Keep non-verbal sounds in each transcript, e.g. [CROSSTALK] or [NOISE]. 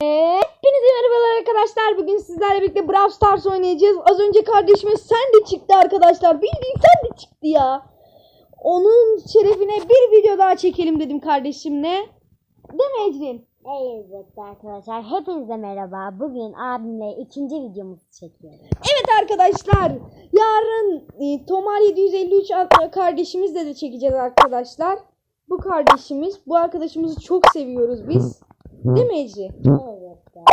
Hepinize merhabalar arkadaşlar. Bugün sizlerle birlikte Brawl Stars oynayacağız. Az önce kardeşime sen de çıktı arkadaşlar. Bildiğin sen de çıktı ya. Onun şerefine bir video daha çekelim dedim kardeşimle. Değil mi Ecrin? Evet arkadaşlar hepinize merhaba. Bugün abimle ikinci videomuzu çekiyoruz. Evet arkadaşlar. Yarın e, Tomar 753 adlı kardeşimizle de çekeceğiz arkadaşlar. Bu kardeşimiz. Bu arkadaşımızı çok seviyoruz biz. Değil mi Ecrin? Evet.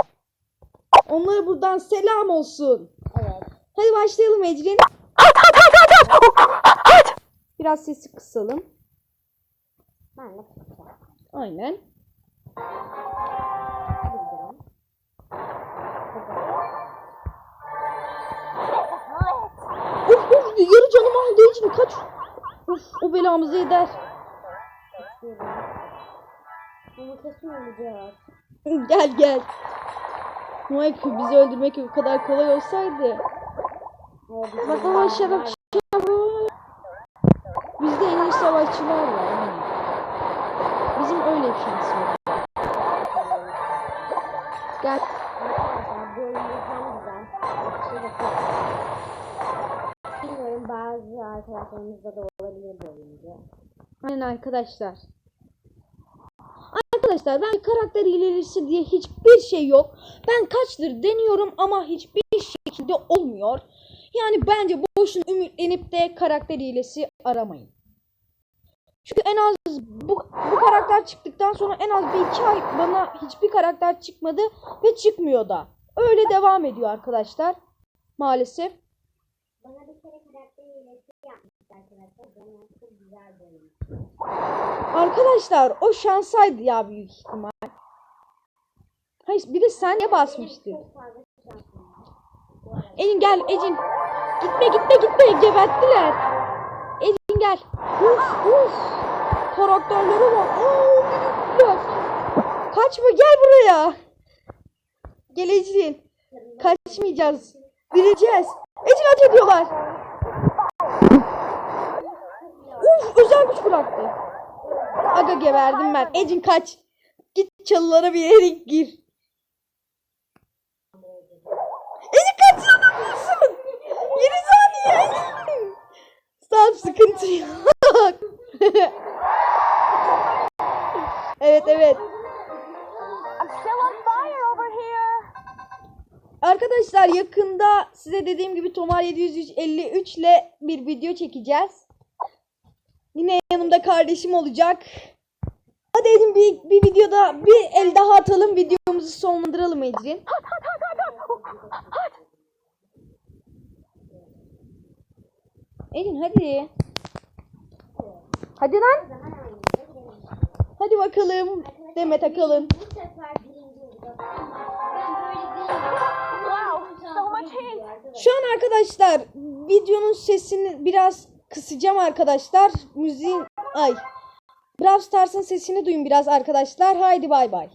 Onlara buradan selam olsun. Evet. Hadi başlayalım Ecrin. Biraz sesi kısalım. Ben de kısacağım. Aynen. Of of yarı canımı aldığı için kaç. Of o belamızı eder. Ama kesin olacak. [LAUGHS] gel gel. Mike bizi öldürmek o kadar kolay olsaydı. Bak baba şarap şarap. Bizde en iyi savaşçılar var. yani. Bizim öyle bir şansımız var. Gel. Bu. Şey. Bilmiyorum bazı arkadaşlarımızda da olabilir bu oyuncu. Aynen arkadaşlar. Arkadaşlar ben karakter ilerisi diye hiçbir şey yok. Ben kaçtır deniyorum ama hiçbir şekilde olmuyor. Yani bence boşuna ümitlenip de karakter hilesi aramayın. Çünkü en az bu, bu karakter çıktıktan sonra en az bir iki ay bana hiçbir karakter çıkmadı ve çıkmıyor da. Öyle devam ediyor arkadaşlar. Maalesef. Bana bir kere karakter iletişim yapmıştı arkadaşlar. Bana çok güzel oyun. Arkadaşlar o şansaydı ya büyük ihtimal. Hayır bir de sen ne basmıştın? Var. Ecin gel Ecin. Gitme gitme gitme geberttiler. Ecin gel. Uf uf. Karakterlere bak. Oo. Kaçma gel buraya. Gel Ecin. Kaçmayacağız. Gireceğiz. Ediyorlar. Uf özel güç bıraktı. Aga geberdim ben. Ecin kaç. Git çalılara bir yere gir. Ecin kaç yapıyorsun? Yeni saniye. Tamam sıkıntı yok. [LAUGHS] evet evet. Arkadaşlar yakında size dediğim gibi Tomar 753 ile bir video çekeceğiz. Yine yanımda kardeşim olacak. Hadi Ecin bir, bir videoda bir el daha atalım. Videomuzu sonlandıralım Ecin. Ecin hadi. Hadi lan. Hadi bakalım. Demet Akalın. Şu an arkadaşlar videonun sesini biraz kısacağım arkadaşlar. Müziğin ay. Brawl Stars'ın sesini duyun biraz arkadaşlar. Haydi bay bay.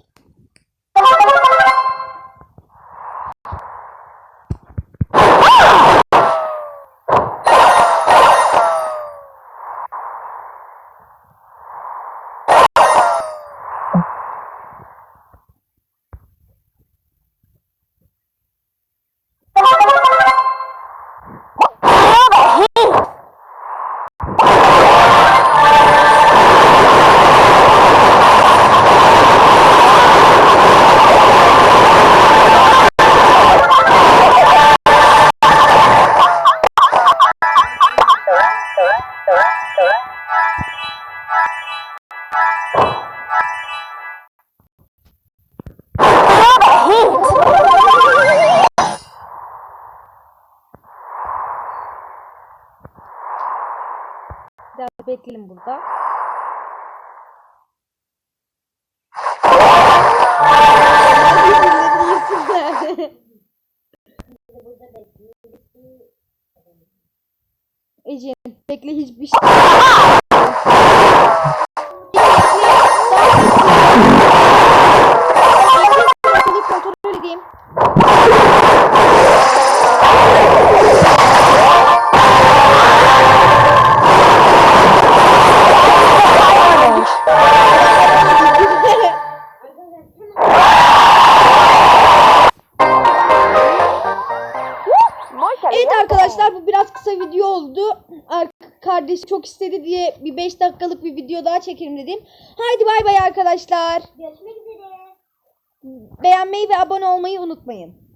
Biraz bekleyelim burada. Ecin bekle hiçbir şey. Ar- Kardeş çok istedi diye bir 5 dakikalık bir video daha çekelim dedim. Haydi bay bay arkadaşlar. Görüşmek üzere. Beğenmeyi ve abone olmayı unutmayın.